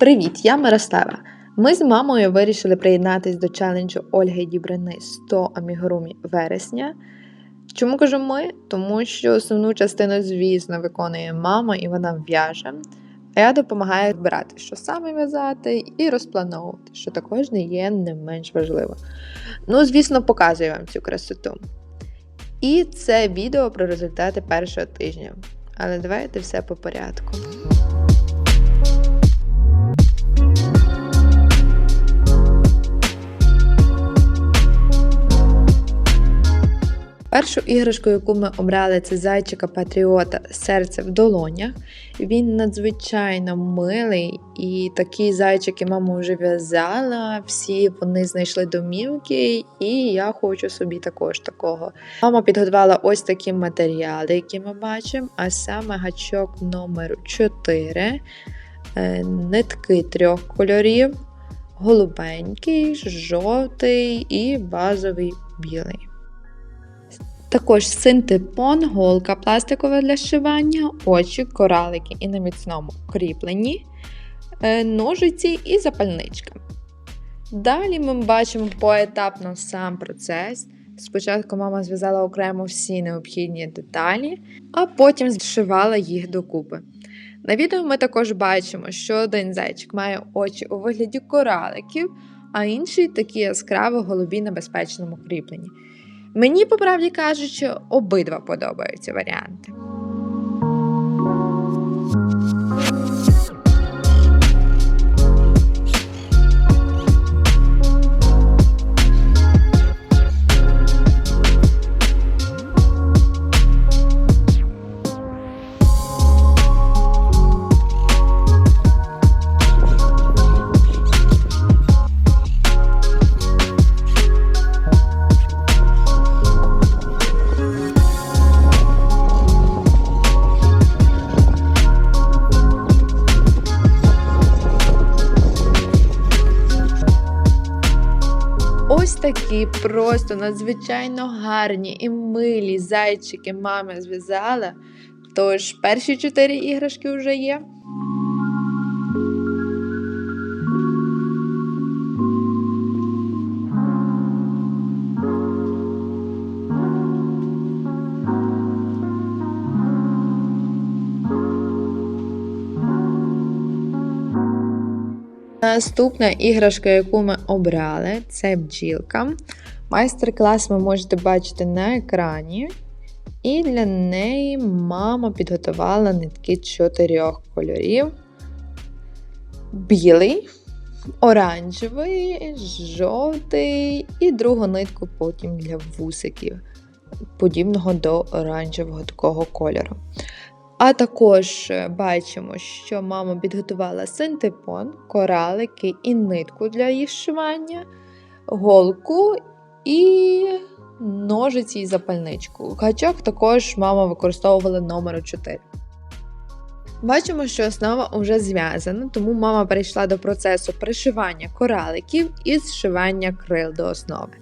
Привіт, я Мирослава. Ми з мамою вирішили приєднатись до челенджу Ольги Дібрини 100 амігурумі вересня. Чому кажу ми? Тому що основну частину, звісно, виконує мама і вона в'яже. А я допомагаю збирати, що саме в'язати, і розплановувати, що також не є не менш важливо. Ну, звісно, показую вам цю красоту. І це відео про результати першого тижня. Але давайте все по порядку. Першу іграшку, яку ми обрали, це зайчика Патріота Серце в долонях. Він надзвичайно милий, і такі зайчики мама вже в'язала. Всі вони знайшли домівки, і я хочу собі також такого. Мама підготувала ось такі матеріали, які ми бачимо, а саме гачок номер 4, е, нитки трьох кольорів, голубенький, жовтий і базовий білий. Також синтепон, голка пластикова для зшивання, очі, коралики і на міцному кріпленні, е, ножиці і запальничка. Далі ми бачимо поетапно сам процес. Спочатку мама зв'язала окремо всі необхідні деталі, а потім зшивала їх докупи. На відео ми також бачимо, що один зайчик має очі у вигляді кораликів, а інший такі яскраво голубі на безпечному кріпленні. Мені, по правді кажучи, обидва подобаються варіанти. Ось такі просто надзвичайно гарні і милі зайчики мама зв'язала. Тож перші чотири іграшки вже є. Наступна іграшка, яку ми обрали, це бджілка. Майстер-клас ви можете бачити на екрані. І для неї мама підготувала нитки чотирьох кольорів: білий, оранжевий, жовтий і другу нитку потім для вусиків, подібного до оранжевого такого кольору. А також е, бачимо, що мама підготувала синтепон, коралики і нитку для їх шивання, голку і ножиці і запальничку. Гачок також мама використовувала номер 4. Бачимо, що основа вже зв'язана, тому мама перейшла до процесу пришивання кораликів і зшивання крил до основи.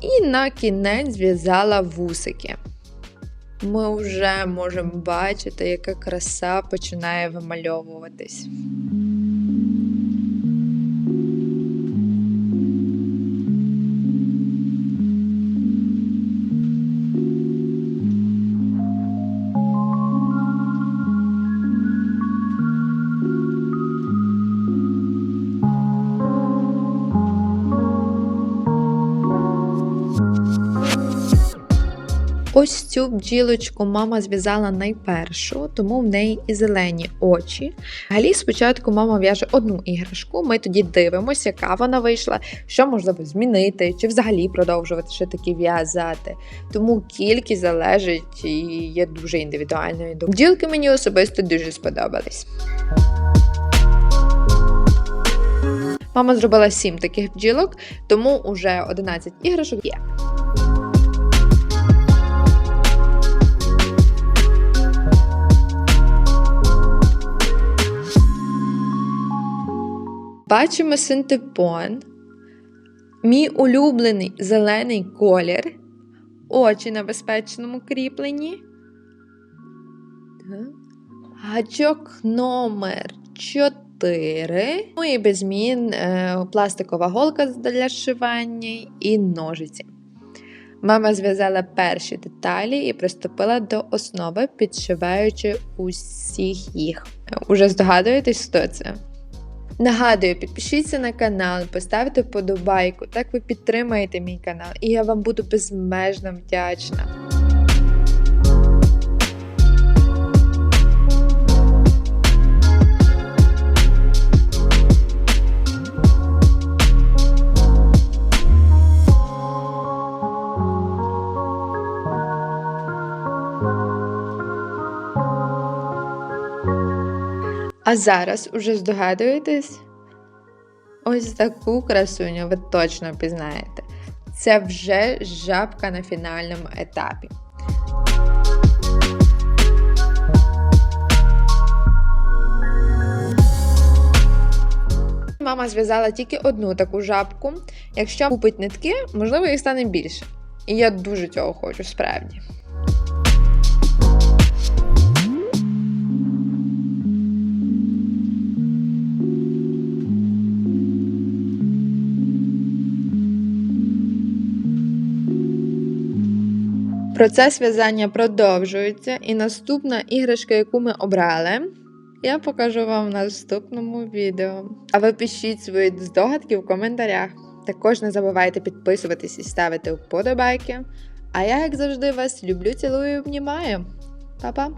І на кінець зв'язала вусики. Ми вже можемо бачити, яка краса починає вимальовуватись. Ось цю бджілочку мама зв'язала найпершу, тому в неї і зелені очі. Взагалі, спочатку мама в'яже одну іграшку, ми тоді дивимося, яка вона вийшла, що можливо змінити, чи взагалі продовжувати ще таки в'язати. Тому кількість залежить і є дуже індивідуальною. Бджілки мені особисто дуже сподобались. Мама зробила 7 таких бджілок, тому уже 11 іграшок є. Бачимо синтепон, мій улюблений зелений колір, очі на безпечному кріпленні. Гачок номер 4. Ну і без змін е, пластикова голка для зшивання і ножиці. Мама зв'язала перші деталі і приступила до основи, підшиваючи усіх їх. Уже здогадуєтесь, хто це? Нагадую, підпишіться на канал, поставте вподобайку, так ви підтримаєте мій канал, і я вам буду безмежно вдячна. А зараз уже здогадуєтесь? Ось таку красуню ви точно пізнаєте. Це вже жабка на фінальному етапі. Мама зв'язала тільки одну таку жабку. Якщо купить нитки, можливо, їх стане більше. І я дуже цього хочу, справді. Процес в'язання продовжується, і наступна іграшка, яку ми обрали, я покажу вам в наступному відео. А ви пишіть свої здогадки в коментарях. Також не забувайте підписуватись і ставити вподобайки. А я, як завжди, вас люблю, цілую і обнімаю. Па-па!